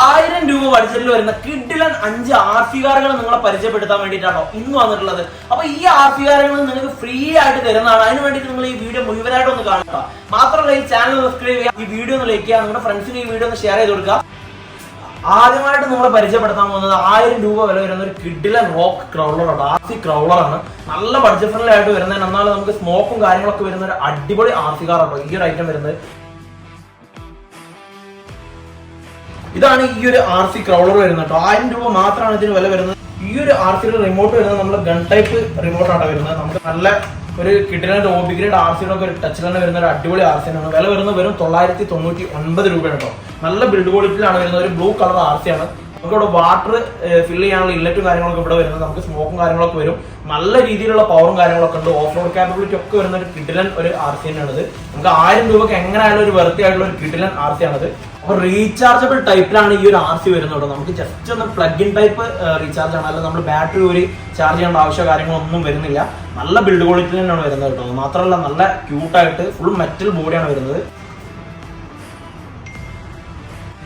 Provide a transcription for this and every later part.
ആയിരം രൂപ ബഡ്ജറ്റിൽ വരുന്ന കിഡിലൻ അഞ്ച് ആർ നിങ്ങളെ പരിചയപ്പെടുത്താൻ വേണ്ടിയിട്ടാണോ ഇന്ന് വന്നിട്ടുള്ളത്. അപ്പൊ ഈ ആർ സി കാറുകൾ നിങ്ങൾക്ക് ഫ്രീ ആയിട്ട് തരുന്നതാണ്. അതിന് വേണ്ടിയിട്ട് നിങ്ങൾ ഈ വീഡിയോ മുഴുവനായിട്ട് ഒന്ന് കാണുക. മാത്രമല്ല ഈ ചാനൽ സബ്സ്ക്രൈബ് ചെയ്യുക. ഈ വീഡിയോ ഒന്ന് ലൈക്ക് ചെയ്യുക. നിങ്ങളുടെ ഫ്രണ്ട്സിന് ഈ വീഡിയോ ഒന്ന് ഷെയർ ചെയ്ത് കൊടുക്കുക. ആദ്യമായിട്ട് നിങ്ങളെ പരിചയപ്പെടുത്താൻ പോകുന്നത് ആയിരം രൂപ വില വരുന്ന ഒരു കിഡിലൻ റോക്ക് ക്രൗളറാണ് ആർ സി ക്രൗളറാണ് നല്ല ബഡ്ജറ്റ് ഫ്രണ്ട്ലി ആയിട്ട് വരുന്നത് എന്നാൽ നമുക്ക് സ്മോക്കും കാര്യങ്ങളൊക്കെ വരുന്ന ഒരു അടിപൊളി ആർ സി കാറാണ് ഈ ഒരു ഐറ്റം വരുന്നത്. ഇതാണ് ഈ ഒരു ആർ സി ക്രൗളർ വരുന്നത് കേട്ടോ. ആയിരം രൂപ മാത്രമാണ് ഇതിന് വില വരുന്നത്. ഈ ഒരു ആർ സിയുടെ റിമോട്ട് വരുന്നത് നമ്മൾ ഗൺ ടൈപ്പ് റിമോട്ടാണ് വരുന്നത്. നമുക്ക് നല്ല ഒരു കിട്ടുന്ന ഓബി ഗ്രേഡ് ആർ സിയുടെ ഒക്കെ ഒരു ടച്ച് തന്നെ വരുന്ന ഒരു അടിപൊളി ആർ സി ആണ് വില വരുന്നത് വെറും തൊള്ളായിരത്തി തൊണ്ണൂറ്റി ഒൻപത് രൂപയാണ് കേട്ടോ. നല്ല ബിൽഡ് ക്വാളിറ്റിയിലാണ് വരുന്നത്. ഒരു ബ്ലൂ കളർ ആർ സി ആണ്. നമുക്ക് ഇവിടെ വാട്ടർ ഫില്ല് ചെയ്യാനുള്ള ഇല്ലറ്റും കാര്യങ്ങളൊക്കെ ഇവിടെ വരുന്നത് നമുക്ക് സ്മോക്കും കാര്യങ്ങളൊക്കെ വരും. നല്ല രീതിയിലുള്ള പവറും കാര്യങ്ങളൊക്കെ ഉണ്ട്. ഓഫ് റോഡ് കാപ്പബിലിറ്റി ഒക്കെ വരുന്ന ഒരു കിഡിലൻ ഒരു ആർ സി തന്നെയാണിത് നമുക്ക് ആയിരം രൂപക്ക് എങ്ങനെയായാലും ഒരു വെറുതെ ആയിട്ടുള്ള ഒരു കിഡിലൻ ആർ സി ആണിത്. അപ്പൊ റീചാർജബിൾ ടൈപ്പിലാണ് ഈ ഒരു ആർ സി വരുന്നത് നമുക്ക് ജസ്റ്റ് ഒന്ന് പ്ലഗ് ഇൻ ടൈപ്പ് റീചാർജ് ആണ്. അല്ലെങ്കിൽ നമ്മൾ ബാറ്ററി ഒരു ചാർജ് ചെയ്യേണ്ട ആവശ്യമോ കാര്യങ്ങളൊന്നും വരുന്നില്ല. നല്ല ബിൽഡ് ക്വാളിറ്റി തന്നെയാണ് വരുന്നത് കേട്ടോ. മാത്രമല്ല നല്ല ക്യൂട്ടായിട്ട് ഫുൾ മെറ്റൽ ബോഡിയാണ് വരുന്നത്.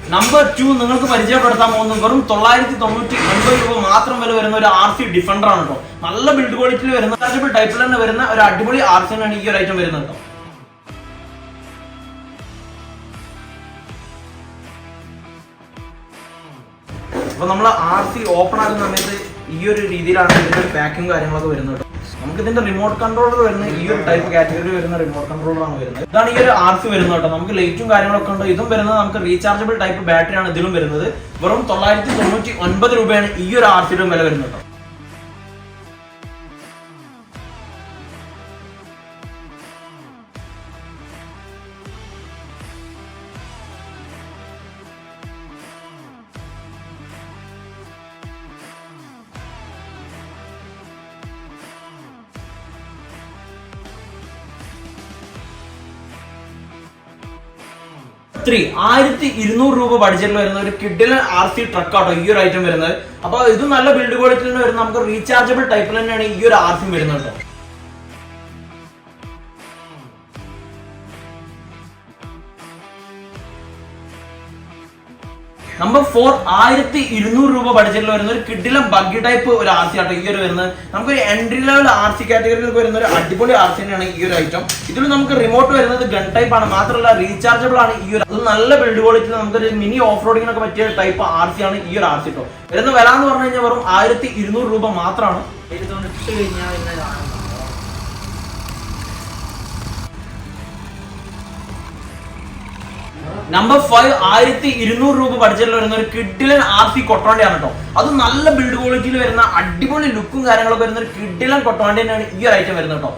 നമ്പർ ടു നിങ്ങൾക്ക് പരിചയപ്പെടുത്താൻ പോകുന്നത് വെറും തൊള്ളായിരത്തി തൊണ്ണൂറ്റി ഒൻപത് രൂപ മാത്രം വില വരുന്ന ഒരു ആർ സി ഡിഫൻഡർ ആണ് കേട്ടോ നല്ല ബിൽഡ് ക്വാളിറ്റിയിൽ വരുന്ന ടൈപ്പിൽ തന്നെ വരുന്ന ഒരു അടിപൊളി ആർ ആണ് ഈ ഒരു ഐറ്റം വരുന്നത് കേട്ടോ അപ്പൊ നമ്മൾ ആർ സി ഓപ്പൺ ആക്കുന്ന സമയത്ത് ഈ ഒരു രീതിയിലാണ് ഇതിന്റെ പാക്കിംഗ് കാര്യങ്ങളൊക്കെ വരുന്നത് കേട്ടോ നമുക്ക് ഇതിന്റെ റിമോട്ട് കൺട്രോളർ വരുന്ന ഈ ഒരു ടൈപ്പ് കാറ്റഗറി വരുന്ന റിമോട്ട് കൺട്രോളർ ആണ് വരുന്നത്. ഇതാണ് ഈ ഒരു ആർ സി വരുന്നത് കേട്ടോ. നമുക്ക് ലൈറ്റും കാര്യങ്ങളൊക്കെ ഉണ്ട്. ഇതും വരുന്നത് നമുക്ക് റീചാർജബിൾ ടൈപ്പ് ബാറ്ററി ആണ് ഇതിലും വരുന്നത്. വെറും തൊള്ളായിരത്തി തൊണ്ണൂറ്റി ഒൻപത് രൂപയാണ് ഈ ഒരു ആർ സിയുടെ വില വരുന്നത് ത്രീ ആയിരത്തി ഇരുന്നൂറ് രൂപ ബഡ്ജറ്റിൽ വരുന്ന ഒരു കിഡിലൻ ആർ സി ട്രക്ക് ആട്ടോ ഈ ഒരു ഐറ്റം വരുന്നത്. അപ്പൊ ഇത് നല്ല ബിൽഡ് ക്വാളിറ്റിയിൽ വരുന്ന നമുക്ക് റീചാർജബിൾ ടൈപ്പിൽ തന്നെയാണ് ഈ ഒരു ആർ സി വരുന്നത് നമ്പർ ഫോർ ആയിരത്തി ഇരുന്നൂറ് രൂപ ബഡ്ജറ്റിൽ വരുന്ന ഒരു കിഡിലം ബഗ്ഗി ടൈപ്പ് ഒരു ആർ സി ആട്ടോ ഈ ഒരു വരുന്നത്. നമുക്കൊരു എൻട്രി ലെവൽ ആർ സി കാറ്റഗറിയിൽ വരുന്ന ഒരു അടിപൊളി ആർ സി തന്നെയാണ് ഈ ഒരു ഐറ്റം ഇതിൽ നമുക്ക് റിമോട്ട് വരുന്നത് ഗൺ ടൈപ്പ് ആണ്. മാത്രമല്ല റീചാർജബിൾ ആണ് ഈ ഒരു അത് നല്ല ബിൽഡ് ക്വാളിറ്റി നമുക്കൊരു മിനി ഓഫ് റോഡിങ്ങിനൊക്കെ പറ്റിയ ടൈപ്പ് ആർ സി ആണ് ഈ ഒരു ആർ സി കേട്ടോ വരുന്ന വില എന്ന് പറഞ്ഞു കഴിഞ്ഞാൽ വെറും ആയിരത്തി ഇരുന്നൂറ് രൂപ മാത്രമാണ്. കഴിഞ്ഞാൽ നമ്പർ ഫൈവ് ആയിരത്തി ഇരുന്നൂറ് രൂപ ബഡ്ജറ്റിൽ വരുന്ന ഒരു കിഡിലൻ ആർ സി കൊട്ടോണ്ടിയാണ് കേട്ടോ അത് നല്ല ബിൽഡ് ക്വാളിറ്റിയിൽ വരുന്ന അടിപൊളി ലുക്കും കാര്യങ്ങളൊക്കെ വരുന്ന ഒരു കിഡിലൻ കൊട്ടോണ്ടിയാണ് ഈ ഒരു ഐറ്റം വരുന്നത് കേട്ടോ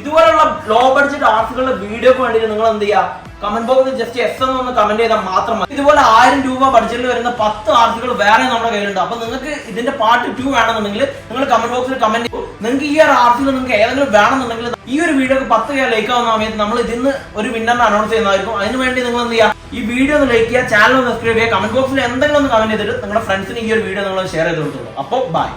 ഇതുപോലുള്ള ലോ ബഡ്ജറ്റ് ആർട്ടുകളുടെ വീഡിയോക്ക് വേണ്ടിയിട്ട് നിങ്ങൾ എന്ത് ചെയ്യുക കമന്റ് ബോക്സിൽ ജസ്റ്റ് എസ് എന്ന് ഒന്ന് കമന്റ് ചെയ്താൽ മാത്രം മതി. ഇതുപോലെ ആയിരം രൂപ ബഡ്ജറ്റിൽ വരുന്ന പത്ത് ആർട്ടുകൾ വേറെ നമ്മുടെ കയ്യിലുണ്ട്. അപ്പൊ നിങ്ങൾക്ക് ഇതിന്റെ പാർട്ട് ടു വേണമെന്നുണ്ടെങ്കിൽ നിങ്ങൾ കമന്റ് ബോക്സിൽ കമന്റ് നിങ്ങൾക്ക് ഈ ഒരു ആർട്ടിൽ നിങ്ങൾക്ക് ഏതെങ്കിലും വേണമെന്നുണ്ടെങ്കിൽ ഈ ഒരു വീഡിയോക്ക് പത്ത് കെ ലൈക്ക് ആവുന്ന സമയത്ത് നമ്മൾ ഇതിന്ന് ഒരു വിന്നറിനെ അനൗൺസ് ചെയ്യുന്നതായിരിക്കും. അതിനുവേണ്ടി നിങ്ങൾ എന്ത് ചെയ്യുക ഈ വീഡിയോ ഒന്ന് ലൈക്ക് ചെയ്യുക ചാനൽ ഒന്ന് സബ്സ്ക്രൈബ് ചെയ്യുക. കമന്റ് ബോക്സിൽ എന്തെങ്കിലും ഒന്ന് കമന്റ് ചെയ്തിട്ട് നിങ്ങളുടെ ഫ്രണ്ട്സിന് ഈ ഒരു വീഡിയോ നിങ്ങൾ ഷെയർ ചെയ്ത് കൊടുത്തോളൂ. അപ്പോൾ ബൈ